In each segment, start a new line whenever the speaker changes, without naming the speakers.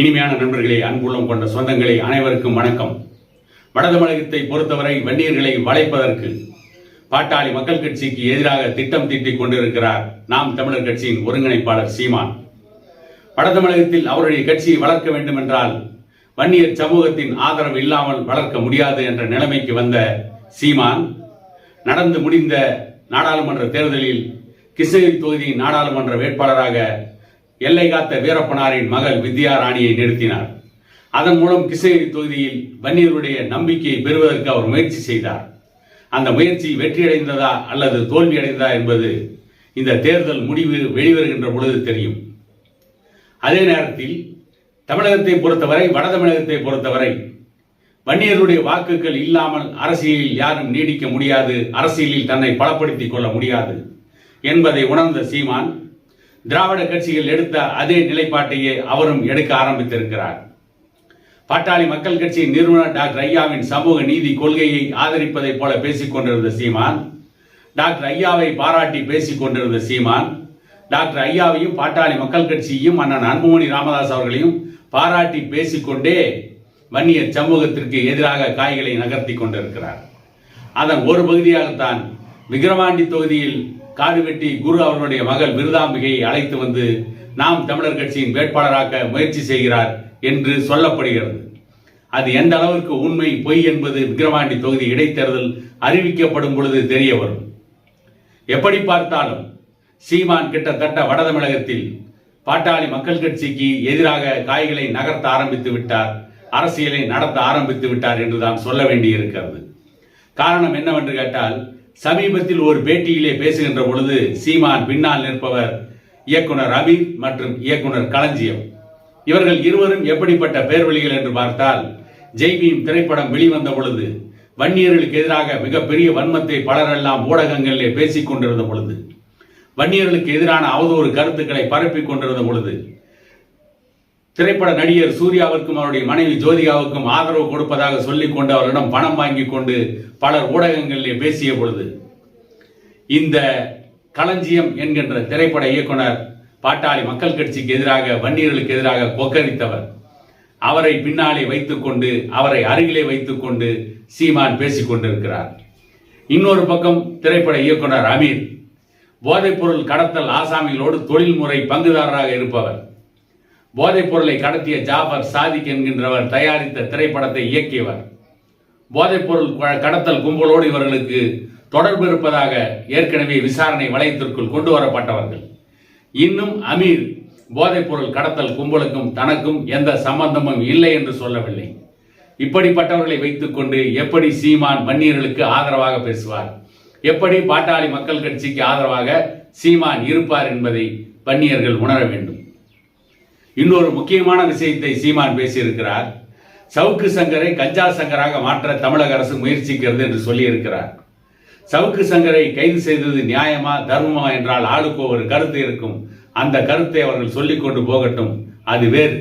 இனிமையான நண்பர்களே அன்புள்ளம் கொண்ட சொந்தங்களே அனைவருக்கும் வணக்கம். வடதமிழகத்தை பொறுத்தவரை வன்னியர்களை வளைப்பதற்கு பாட்டாளி மக்கள் கட்சிக்கு எதிராக திட்டம் தீட்டிக் கொண்டிருக்கிறார் நாம் தமிழர் கட்சியின் ஒருங்கிணைப்பாளர் சீமான். வடதமிழகத்தில் அவருடைய கட்சியை வளர்க்க வேண்டும் என்றால் வன்னியர் சமூகத்தின் ஆதரவு இல்லாமல் வளர்க்க முடியாது என்ற நிலைமைக்கு வந்த சீமான் நடந்து முடிந்த நாடாளுமன்ற தேர்தலில் கிருஷ்ணகிரி தொகுதியின் நாடாளுமன்ற வேட்பாளராக எல்லை காத்த வீரப்பனாரின் மகள் வித்யா ராணியை நிறுத்தினார். அதன் மூலம் கிருஷ்ணகிரி தொகுதியில் வன்னியருடைய நம்பிக்கையை பெறுவதற்கு அவர் முயற்சி செய்தார். அந்த முயற்சி வெற்றியடைந்ததா அல்லது தோல்வியடைந்ததா என்பது இந்த தேர்தல் முடிவு வெளிவருகின்ற பொழுது தெரியும். அதே நேரத்தில் தமிழகத்தை பொறுத்தவரை வட தமிழகத்தை பொறுத்தவரை வன்னியருடைய வாக்குகள் இல்லாமல் அரசியலில் யாரும் நீடிக்க முடியாது அரசியலில் தன்னை பலப்படுத்திக் கொள்ள முடியாது என்பதை உணர்ந்த சீமான் திராவிட கட்சிகள் எடுத்த அதே நிலைப்பாட்டையே அவரும் எடுக்க ஆரம்பித்திருக்கிறார். பாட்டாளி மக்கள் கட்சியின் நிறுவனர் டாக்டர் ஐயாவின் சமூக நீதி கொள்கையை ஆதரிப்பதைப் போல பேசிக் கொண்டிருந்த சீமான் டாக்டர் ஐயாவை பாராட்டி பேசிக் கொண்டிருந்த சீமான் டாக்டர் ஐயாவையும் பாட்டாளி மக்கள் கட்சியையும் அண்ணன் அன்புமணி ராமதாஸ் அவர்களையும் பாராட்டி பேசிக்கொண்டே வன்னியர் சமூகத்திற்கு எதிராக காய்களை நகர்த்தி கொண்டிருக்கிறார். அதன் ஒரு பகுதியாகத்தான் விக்கிரவாண்டி தொகுதியில் காடு வெட்டி குரு அவர்களுடைய மகள் விருதாம்பிகையை அழைத்து வந்து நாம் தமிழர் கட்சியின் வேட்பாளராக்க முயற்சி செய்கிறார் என்று சொல்லப்படுகிறது. அது எந்த அளவிற்கு உண்மை பொய் என்பது விக்கிரவாண்டி தொகுதி இடைத்தேர்தல் அறிவிக்கப்படும் பொழுது தெரிய வரும். எப்படி பார்த்தாலும் சீமான் கிட்டத்தட்ட வட தமிழகத்தில் பாட்டாளி மக்கள் கட்சிக்கு எதிராக காய்களை நகர்த்த ஆரம்பித்து விட்டார் அரசியலை நடத்த ஆரம்பித்து விட்டார் என்றுதான் சொல்ல வேண்டியிருக்கிறது. காரணம் என்னவென்று கேட்டால் சமீபத்தில் ஒரு பேட்டியிலே பேசுகின்ற பொழுது சீமான் பின்னால் நிற்பவர் இயக்குனர் அமீர் மற்றும் இயக்குனர் களஞ்சியம். இவர்கள் இருவரும் எப்படிப்பட்ட பேர்வழிகள் என்று பார்த்தால் ஜெய்பீம் திரைப்படம் வெளிவந்த பொழுது வன்னியர்களுக்கு எதிராக மிகப்பெரிய வன்மத்தை பலரெல்லாம் ஊடகங்களிலே பேசிக் கொண்டிருந்த பொழுது வன்னியர்களுக்கு எதிரான அவதூறு கருத்துக்களை பரப்பிக் கொண்டிருந்த பொழுது திரைப்பட நடிகர் சூர்யாவிற்கும் அவருடைய மனைவி ஜோதிகாவுக்கும் ஆதரவு கொடுப்பதாக சொல்லிக் கொண்டு அவர்களிடம் பணம் வாங்கி கொண்டு பலர் ஊடகங்களிலே பேசிய பொழுது இந்த களஞ்சியம் என்கின்ற திரைப்பட இயக்குனர் பாட்டாளி மக்கள் கட்சிக்கு எதிராக வன்னியர்களுக்கு எதிராக கொக்கரித்தவர். அவரை பின்னாலே வைத்துக்கொண்டு அவரை அருகிலே வைத்துக்கொண்டு சீமான் பேசிக் கொண்டிருக்கிறார். இன்னொரு பக்கம் திரைப்பட இயக்குனர் அமீர் போதைப்பொருள் கடத்தல் ஆசாமிகளோடு தொழில்முறை பங்குதாரராக இருப்பவர். போதைப் பொருளை கடத்திய ஜாஃபர் சாதிக் என்கின்றவர் தயாரித்த திரைப்படத்தை இயக்கியவர். போதைப் பொருள் கடத்தல் கும்பலோடு இவர்களுக்கு தொடர்பு இருப்பதாக ஏற்கனவே விசாரணை வளையத்திற்குள் கொண்டு வரப்பட்டவர்கள். இன்னும் அமீர் போதைப் பொருள் கடத்தல் கும்பலுக்கும் தனக்கும் எந்த சம்பந்தமும் இல்லை என்று சொல்லவில்லை. இப்படிப்பட்டவர்களை வைத்துக்கொண்டு எப்படி சீமான் வன்னியர்களுக்கு ஆதரவாக பேசுவார்? எப்படி பாட்டாளி மக்கள் கட்சிக்கு ஆதரவாக சீமான் இருப்பார் என்பதை வன்னியர்கள் உணர வேண்டும். இன்னொரு முக்கியமான விஷயத்தை சீமான் பேசியிருக்கிறார். சவுக்கு சங்கரை கஞ்சா சங்கராக மாற்ற தமிழக அரசு முயற்சிக்கிறது என்று சொல்லியிருக்கிறார். சவுக்கு சங்கரை கைது செய்தது நியாயமா தர்மமா என்றால் ஆளுக்கு ஒரு கருத்து இருக்கும். அந்த கருத்தை அவர்கள் சொல்லிக் கொண்டு போகட்டும். அது வேறு.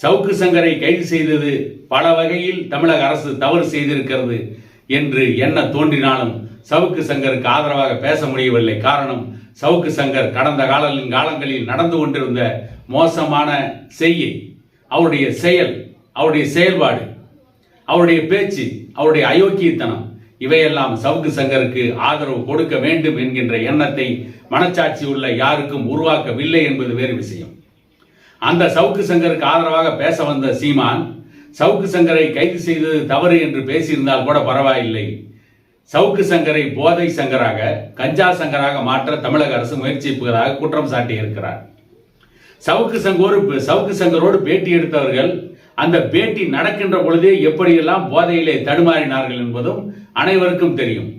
சவுக்கு சங்கரை கைது செய்தது பல வகையில் தமிழக அரசு தவறு செய்திருக்கிறது என்று என்ன தோன்றினாலும் சவுக்கு சங்கருக்கு ஆதரவாக பேச முடியவில்லை. காரணம் சவுக்கு சங்கர் கடந்த காலங்களின் காலங்களில் நடந்து கொண்டிருந்த மோசமான செய்யை அவருடைய செயல் அவருடைய செயல்பாடு அவருடைய பேச்சு அவருடைய அயோக்கியத்தனம் இவையெல்லாம் சவுக்கு சங்கருக்கு ஆதரவு கொடுக்க வேண்டும் என்கின்ற எண்ணத்தை மனச்சாட்சி உள்ள யாருக்கும் உருவாக்கவில்லை என்பது வேறு விஷயம். அந்த சவுக்கு சங்கருக்கு ஆதரவாக பேச வந்த சீமான் சவுக்கு சங்கரை கைது செய்தது தவறு என்று பேசியிருந்தால் கூட பரவாயில்லை. சவுக்கு சங்கரை போதை சங்கராக கஞ்சா சங்கராக மாற்ற தமிழக அரசு முயற்சிப்பதாக குற்றம் சாட்டியிருக்கிறார். சவுக்கு சங்கோடு சவுக்கு சங்கரோடு பேட்டி எடுத்தவர்கள் அந்த பேட்டி நடக்கின்ற பொழுதே எப்படியெல்லாம் போதையிலே தடுமாறினார்கள் என்பதும் அனைவருக்கும் தெரியும்.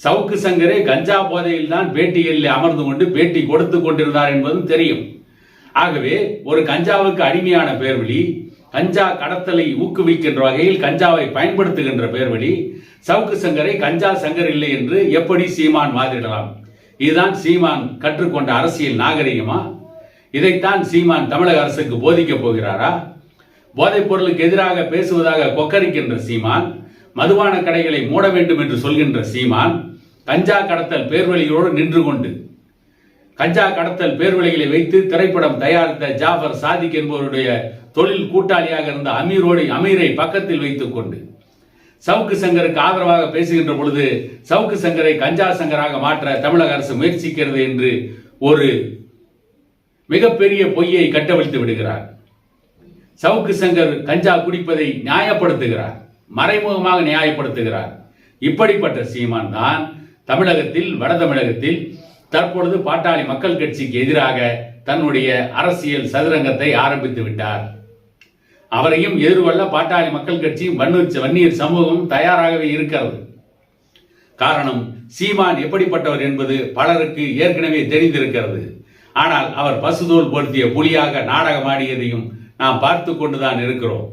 சவுக்கு சங்கரே கஞ்சா போதையில் தான் பேட்டியில் அமர்ந்து கொண்டு பேட்டி கொடுத்து கொண்டிருந்தார் என்பதும் தெரியும். ஆகவே ஒரு கஞ்சாவுக்கு அடிமையான பேர்வழி கஞ்சா கடத்தலை ஊக்குவிக்கின்ற வகையில் கஞ்சாவை பயன்படுத்துகின்ற பேர்வழி சவுக்கு சங்கரை கஞ்சா சங்கர் இல்லை என்று எப்படி சீமான் வாதிடலாம்? இதுதான் சீமான் கற்றுக்கொண்ட அரசியல் நாகரிகமா? இதைத்தான் சீமான் தமிழக அரசுக்கு போதிக்கப் போகிறாரா? போதைப் பொருளுக்கு எதிராக பேசுவதாக கொக்கரிக்கின்ற சீமான் மதுபான கடைகளை மூட வேண்டும் என்று சொல்கின்ற சீமான் கஞ்சா கடத்தல் பேர்வழியோடு நின்று கொண்டு கஞ்சா கடத்தல் பேர்வழிகளை வைத்து திரைப்படம் தயாரித்த ஜாஃபர் சாதிக் என்பவருடைய தொழில் கூட்டாளியாக இருந்த அமீரோடு அமீரை பக்கத்தில் வைத்துக் கொண்டு சவுக்கு சங்கருக்கு ஆதரவாக பேசுகின்ற பொழுது சவுக்கு சங்கரை கஞ்சா சங்கராக மாற்ற தமிழக அரசு முயற்சிக்கிறது என்று ஒரு மிகப்பெரிய பொய்யை கட்டவிழ்த்து விடுகிறார். சவுக்கு சங்கர் கஞ்சா குடிப்பதை நியாயப்படுத்துகிறார். மறைமுகமாக நியாயப்படுத்துகிறார். இப்படிப்பட்ட சீமான் தான் தமிழகத்தில் வட தமிழகத்தில் தற்பொழுது பாட்டாளி மக்கள் கட்சிக்கு எதிராக தன்னுடைய அரசியல் சதுரங்கத்தை ஆரம்பித்து விட்டார். அவரையும் எதிர்கொள்ள பாட்டாளி மக்கள் கட்சியும் வன்னீர் வன்னியர் சமூகம் தயாராகவே இருக்கிறது. காரணம் சீமான் எப்படிப்பட்டவர் என்பது பலருக்கு ஏற்கனவே தெரிந்திருக்கிறது. ஆனால் அவர் பசுதோல் பொருத்திய புலியாக நாடகமாடியதையும் நாம் பார்த்து கொண்டுதான் இருக்கிறோம்.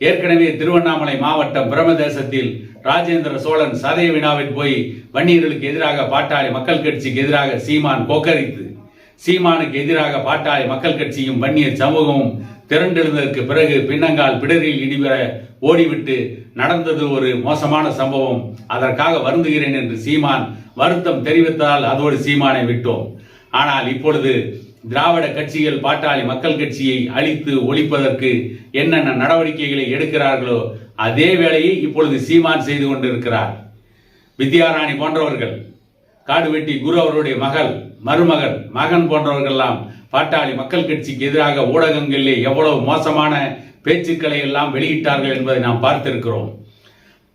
ஏற்கனவே திருவண்ணாமலை மாவட்டம் பிரம்மதேசத்தில் ராஜேந்திர சோழன் சதய வினாவில் போய் வன்னியர்களுக்கு எதிராக பாட்டாளி மக்கள் கட்சிக்கு எதிராக சீமான் கொக்கரித்து சீமானுக்கு எதிராக பாட்டாளி மக்கள் கட்சியும் வன்னியர் சமூகமும் திரண்டெழுந்ததற்கு பிறகு பின்னங்கால் பிடரில் இடிவர ஓடிவிட்டு நடந்தது ஒரு மோசமான சம்பவம். அதற்காக வருந்துகிறேன் என்று சீமான் வருத்தம் தெரிவித்ததால் அதோடு சீமானை விட்டோம். ஆனால் இப்பொழுது திராவிட கட்சிகள் பாட்டாளி மக்கள் கட்சியை அழித்து ஒழிப்பதற்கு என்னென்ன நடவடிக்கைகளை எடுக்கிறார்களோ அதே வேளையை இப்பொழுது சீமான் செய்து கொண்டிருக்கிறார். வித்யாராணி போன்றவர்கள் காடுவெட்டி குரு அவருடைய மகள் மருமகன் மகன் போன்றவர்கள்லாம் பாட்டாளி மக்கள் கட்சிக்கு எதிராக ஊடகங்களிலே எவ்வளவு மோசமான பேச்சுக்களை எல்லாம் வெளியிட்டார்கள் என்பதை நாம் பார்த்திருக்கிறோம்.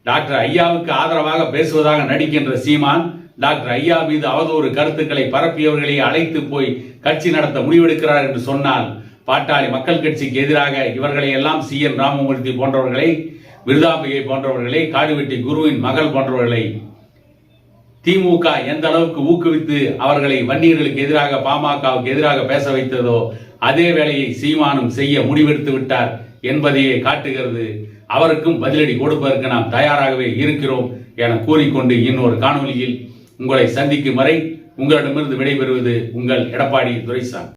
டாக்டர் ஐயாவுக்கு ஆதரவாக பேசுவதாக நடிக்கின்ற சீமான் டாக்டர் ஐயா மீது அவதூறு கருத்துக்களை பரப்பியவர்களை அழைத்து போய் கட்சி நடத்த முடிவெடுக்கிறார் என்று சொன்னால் பாட்டாளி மக்கள் கட்சிக்கு எதிராக இவர்களை எல்லாம் சி என் ராமமூர்த்தி போன்றவர்களை விருதாம்பிகை போன்றவர்களை காடுவெட்டி குருவின் மகள் போன்றவர்களை திமுக எந்த அளவுக்கு ஊக்குவித்து அவர்களை வன்னியர்களுக்கு எதிராக பாமகவுக்கு எதிராக பேச வைத்ததோ அதே வேளையை சீமானும் செய்ய முடிவெடுத்து விட்டார் என்பதையே காட்டுகிறது. அவருக்கும் பதிலடி கொடுப்பதற்கு நாம் தயாராகவே இருக்கிறோம் என கூறிக்கொண்டு இன்னொரு காணொலியில் உங்களை சந்திக்கும் வரை உங்களிடமிருந்து விடைபெறுவது உங்கள் எடப்பாடி துரைசாமி.